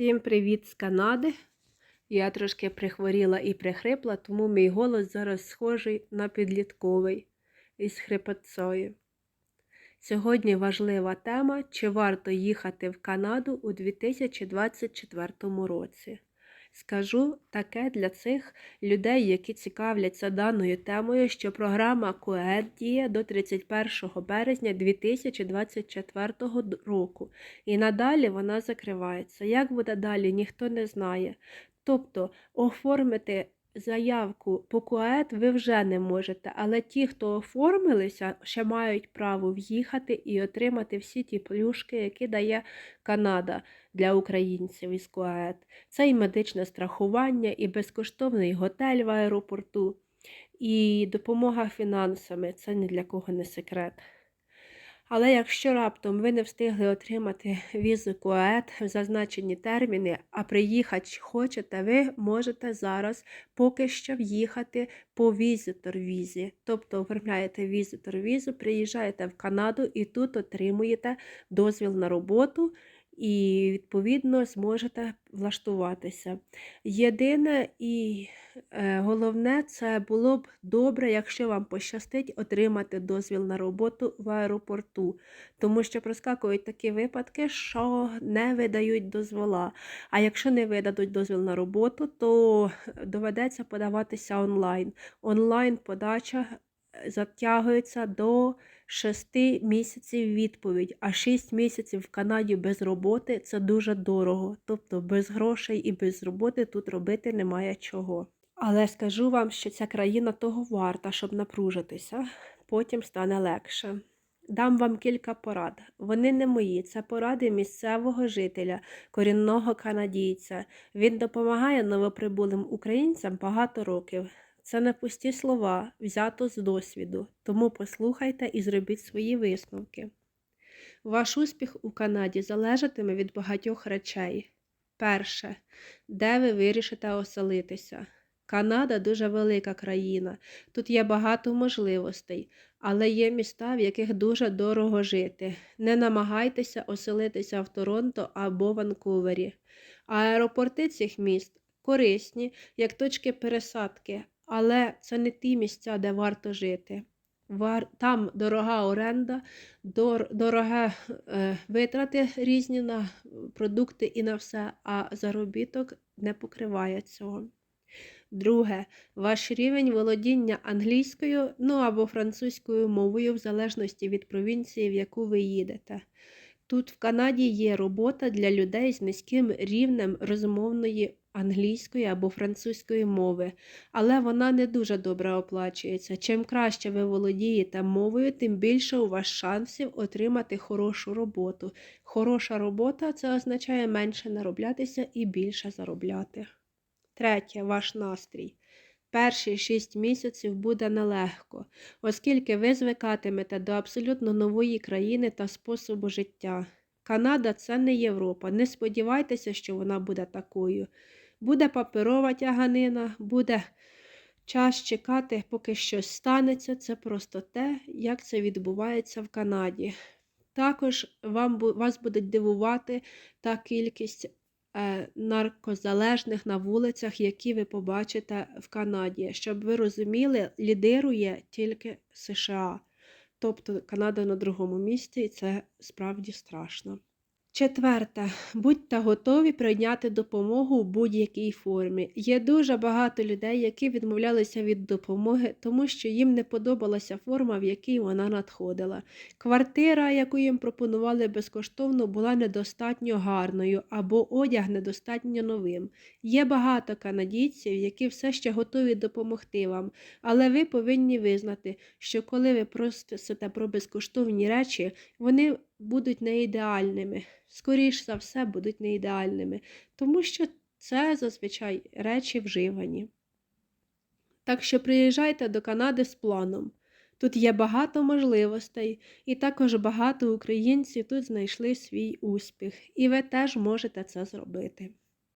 Всім привіт з Канади. Я трошки прихворіла і прихрипла, тому мій голос зараз схожий на підлітковий із хрипотцою. Сьогодні важлива тема, чи варто їхати в Канаду у 2024 році. Скажу таке для цих людей, які цікавляться даною темою, що програма КОЕД діє до 31 березня 2024 року, і надалі вона закривається. Як буде далі, ніхто не знає. Тобто оформити заявку по КУЕД ви вже не можете, але ті, хто оформилися, ще мають право в'їхати і отримати всі ті плюшки, які дає Канада для українців із КУЕД. Це і медичне страхування, і безкоштовний готель в аеропорту, і допомога фінансами. Це ні для кого не секрет. Але якщо раптом ви не встигли отримати візу КУЕД в зазначені терміни, а приїхати хочете, ви можете зараз поки що в'їхати по візитор-візі. Тобто оформляєте візитор-візу, приїжджаєте в Канаду і тут отримуєте дозвіл на роботу і, відповідно, зможете влаштуватися. Єдине і е, головне, це було б добре, якщо вам пощастить отримати дозвіл на роботу в аеропорту, тому що проскакують такі випадки, що не видають дозвола. А якщо не видадуть дозвіл на роботу, то доведеться подаватися онлайн. Онлайн подача затягується до 6 місяців відповідь, а 6 місяців в Канаді без роботи це дуже дорого. Тобто без грошей і без роботи тут робити немає чого. Але скажу вам, що ця країна того варта, щоб напружитися, потім стане легше. Дам вам кілька порад. Вони не мої, це поради місцевого жителя, корінного канадійця. Він допомагає новоприбулим українцям багато років. Це не пусті слова, взято з досвіду, тому послухайте і зробіть свої висновки. Ваш успіх у Канаді залежатиме від багатьох речей. Перше, де ви вирішите оселитися. Канада дуже велика країна, тут є багато можливостей, але є міста, в яких дуже дорого жити. Не намагайтеся оселитися в Торонто або Ванкувері. Аеропорти цих міст корисні, як точки пересадки, але це не ті місця, де варто жити. Там дорога оренда, дороге е, витрати різні на продукти і на все, а заробіток не покриває цього. Друге, ваш рівень володіння англійською, ну або французькою мовою, в залежності від провінції, в яку ви їдете. Тут в Канаді є робота для людей з низьким рівнем розмовної англійської або французької мови, але вона не дуже добре оплачується. Чим краще ви володієте мовою, тим більше у вас шансів отримати хорошу роботу. Хороша робота це означає менше нароблятися і більше заробляти. Третє, ваш настрій. Перші шість місяців буде нелегко, оскільки ви звикатимете до абсолютно нової країни та способу життя. Канада це не Європа. Не сподівайтеся, що вона буде такою. Буде паперова тяганина, буде час чекати, поки щось станеться. Це просто те, як це відбувається в Канаді. Також вам, вас буде дивувати та кількість е, наркозалежних на вулицях, які ви побачите в Канаді. Щоб ви розуміли, лідирує тільки США. Тобто Канада на другому місці, і це справді страшно. Четверте, будьте готові прийняти допомогу у будь-якій формі. Є дуже багато людей, які відмовлялися від допомоги, тому що їм не подобалася форма, в якій вона надходила. Квартира, яку їм пропонували безкоштовно, була недостатньо гарною або одяг недостатньо новим. Є багато канадійців, які все ще готові допомогти вам, але ви повинні визнати, що коли ви просите про безкоштовні речі, вони будуть не ідеальними. Скоріш за все, будуть не ідеальними, тому що це зазвичай речі вживані. Так що приїжджайте до Канади з планом. Тут є багато можливостей, і також багато українців тут знайшли свій успіх, і ви теж можете це зробити.